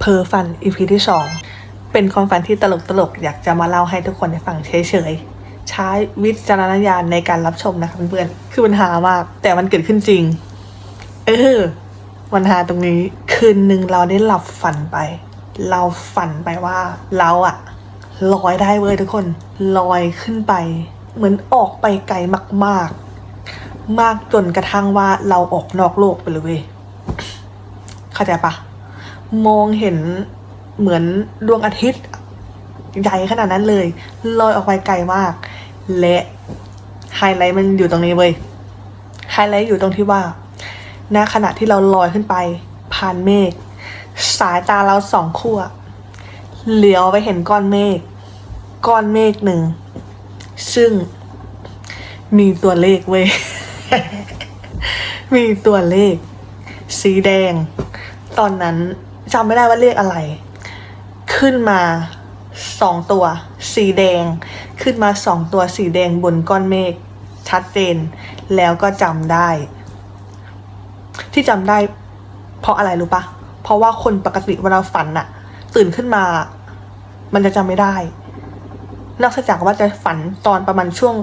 เพอฝันอีพีที่สองเป็นความฝันที่ตลกตลกๆอยากจะมาเล่าให้ทุกคนได้ฟังเฉยๆ ใช้วิจารณญาณในการรับชมนะคะเพื่อนๆ คือปัญหามาก แต่มันเกิดขึ้นจริง เออปัญหาตรงนี้คืนหนึ่งเราได้หลับฝันไป เราฝันไปว่า เราอะลอยได้เว้ยทุกคนลอยขึ้นไป เหมือนออกไปไกลมากๆ มากจนกระทั่งว่าเราออกนอกโลกไปเลยเว้ยเข้าใจปะ มองเห็นเหมือนดวงอาทิตย์ใหญ่ขนาดนั้นเลยลอยออกไปไกลมาก และไฮไลท์มันอยู่ตรงนี้เว้ยไฮไลท์อยู่ตรงที่ว่าณขณะที่เราลอยขึ้นไป ผ่านเมฆสายตาเราสองขั้วเหลียวไปเห็นก้อนเมฆก้อนเมฆหนึ่ง ซึ่งมีตัวเลขเว้ยมีตัวเลข สีแดง ตอนนั้น จำไม่ได้ว่าเลขอะไร ขึ้นมาสองตัว สีแดง ขึ้นมาสองตัวสีแดงบนก้อนเมฆชัดเจน แล้วก็จำได้ ที่จำได้ เพราะอะไรรู้ปะเพราะว่าคนปกติเวลาฝันอะตื่นขึ้นมา มันจะจำไม่ได้นอกจากว่าจะฝันตอนประมาณช่วง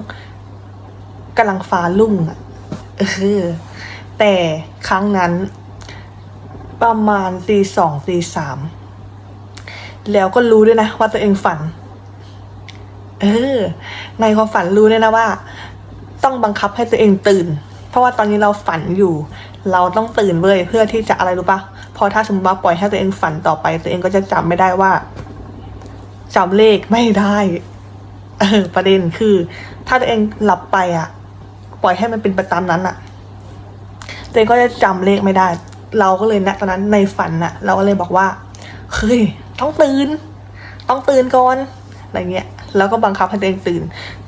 กำลังฟ้าลุ่งอะเออแต่ครั้งนั้น ประมาณตีสองตีสามแล้วก็รู้ด้วยนะ ว่าตัวเองฝัน เออ ในความฝันรู้ด้วยนะว่า ต้องบังคับให้ตัวเองตื่น เพราะว่าตอนนี้เราฝันอยู่ เราต้องตื่นเว้ยเพื่อที่จะอะไรรู้ปะพอถ้าสมมติว่าปล่อยให้ตัวเองฝันต่อไป ตัวเองก็จะจำไม่ได้ว่าจำเลขไม่ได้เออประเด็นคือ ถ้าตัวเองหลับไปอะ ปล่อยให้มันเป็นไปตามนั้นอะตัวเองก็จะจำเลขไม่ได้ เราก็เลยนะตอนนั้นในฝันน่ะเราก็เลยบอกว่าเฮ้ยต้องตื่น ต้องตื่นก่อนอะไรเงี้ยแล้วก็บังคับให้ตัวเองตื่น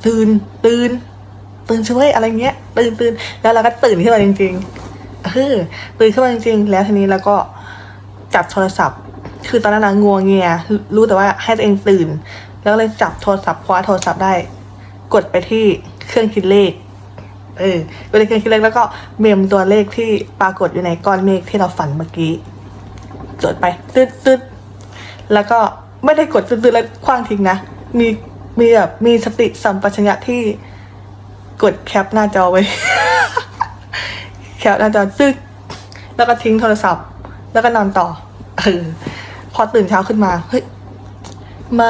ตื่นตื่น ตื่นช่วยอะไรเงี้ย ตื่นตื่นแล้วเราก็ตื่นขึ้นมาจริงๆเออตื่นขึ้นมาจริงๆ แล้วทีนี้เราก็จับโทรศัพท์ คือตอนนั้นนะงัวเงียรู้แต่ว่าให้ตัวเองตื่น แล้วก็เลยจับโทรศัพท์คว้าโทรศัพท์ได้ กดไปที่เครื่องคิดเลข เออไปในเครื่อคิดเลขแล้วก็เมมตัวเลขที่ปรากฏอยู่ในก้อนเมฆที่เราฝันเมื่อกี้จดไปตึ๊ดตึ๊ดแล้วก็ไม่ได้กดตึ๊ดตึ๊ดแล้วคว้างทิ้งนะ มีมีแบบมีสติสัมปชัญญะที่กดแคปหน้าจอไว้ แคปหน้าจอตึ๊ดแล้วก็ทิ้งโทรศัพท์ แล้วก็นอนต่อเออพอตื่นเช้าขึ้นมาเฮ้ยมา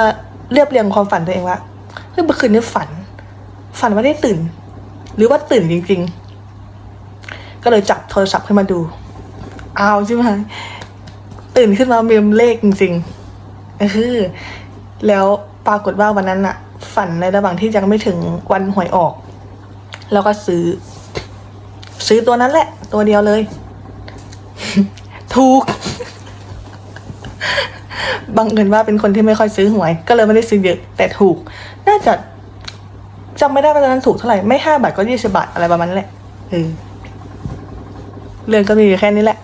เรียบเรียงความฝันตัวเองว่าเฮ้ยเมื่อคืนนี้ฝัน ฝันว่าได้ตื่น หรือว่าตื่นจริง ๆ ก็เลยจับโทรศัพท์ขึ้นมาดูอ้าวใช่ไหมตื่นขึ้นมาเมมเลขจริงๆเออแล้วปรากฏว่าวันนั้นอะฝันในระหว่างที่ยังไม่ถึงวันหวยออก แล้วก็ซื้อ ซื้อตัวนั้นแหละ ตัวเดียวเลย ถูกบังเอิญว่าเป็นคนที่ไม่ค่อยซื้อหวย ก็เลยไม่ได้ซื้อเยอะแต่ถูก น่าจะ จำไม่ได้ว่าตอนนั้นถูกเท่าไหร่ ไม่ห้าบาทก็ยี่สิบาทอะไรประมาณนั้นแหละเออเรื่องก็มีแค่นี้แหละ